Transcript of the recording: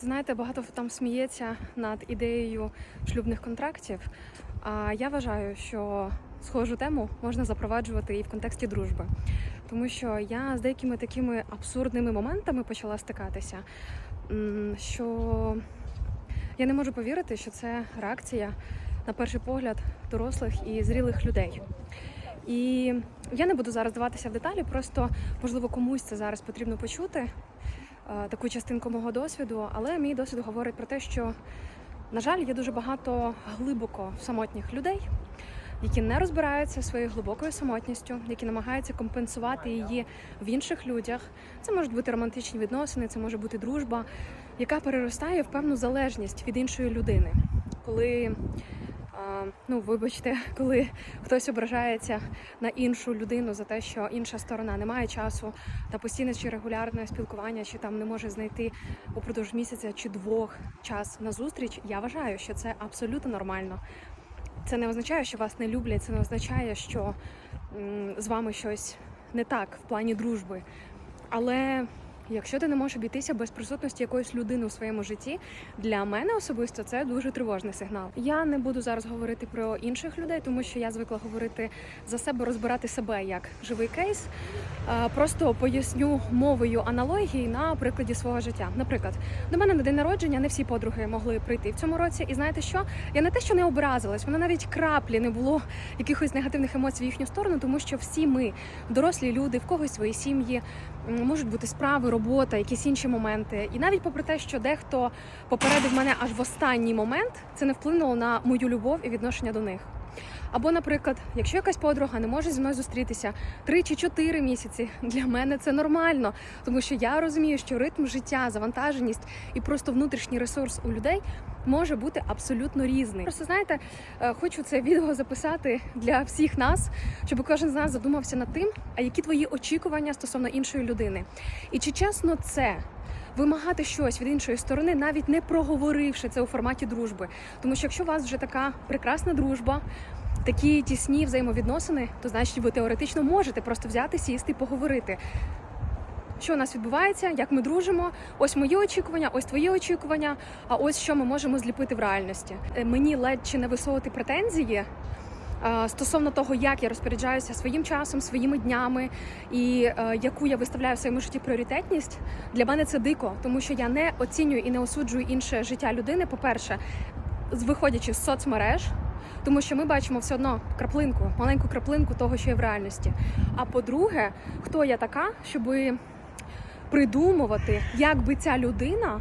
Знаєте, багато там сміється над ідеєю шлюбних контрактів. А я вважаю, що схожу тему можна запроваджувати і в контексті дружби. Тому що я з деякими такими абсурдними моментами почала стикатися, що я не можу повірити, що це реакція на перший погляд дорослих і зрілих людей. І я не буду зараз даватися в деталі, просто можливо комусь це зараз потрібно почути таку частинку мого досвіду, але мій досвід говорить про те, що, на жаль, є дуже багато глибоко самотніх людей, які не розбираються своєю глибокою самотністю, які намагаються компенсувати її в інших людях. Це можуть бути романтичні відносини, це може бути дружба, яка переростає в певну залежність від іншої людини. Коли ну, вибачте, коли хтось ображається на іншу людину за те, що інша сторона не має часу та постійне чи регулярне спілкування, чи там не може знайти упродовж місяця чи двох час на зустріч, я вважаю, що це абсолютно нормально. Це не означає, що вас не люблять, це не означає, що з вами щось не так в плані дружби. Але якщо ти не можеш обійтися без присутності якоїсь людини у своєму житті, для мене особисто це дуже тривожний сигнал. Я не буду зараз говорити про інших людей, тому що я звикла говорити за себе, розбирати себе як живий кейс. Просто поясню мовою аналогії на прикладі свого життя. Наприклад, до мене на день народження не всі подруги могли прийти в цьому році. І знаєте що? Я не те, що не образилась, вона навіть краплі не було якихось негативних емоцій в їхню сторону, тому що всі ми дорослі люди, в когось свої сім'ї, можуть бути справи, робота, якісь інші моменти. І навіть попри те, що дехто попередив мене аж в останній момент, це не вплинуло на мою любов і відношення до них. Або, наприклад, якщо якась подруга не може зі мною зустрітися три чи чотири місяці, для мене це нормально, тому що я розумію, що ритм життя, завантаженість і просто внутрішній ресурс у людей може бути абсолютно різний. Просто знаєте, е, хочу це відео записати для всіх нас, щоб кожен з нас задумався над тим, а які твої очікування стосовно іншої людини, і чи чесно це. Вимагати щось від іншої сторони, навіть не проговоривши це у форматі дружби. Тому що якщо у вас вже така прекрасна дружба, такі тісні взаємовідносини, то значить ви теоретично можете просто взяти, сісти і поговорити. Що у нас відбувається, як ми дружимо? Ось мої очікування, ось твої очікування. А ось що ми можемо зліпити в реальності. Е, Мені ледь чи не висовувати претензії стосовно того, як я розпоряджаюся своїм часом, своїми днями і е, яку я виставляю в своєму житті пріоритетність. Для мене це дико, тому що я не оцінюю і не осуджую інше життя людини. По-перше, виходячи з соцмереж. Тому що ми бачимо все одно краплинку, маленьку краплинку того, що є в реальності. А по-друге, хто я така, щоби придумувати, як би ця людина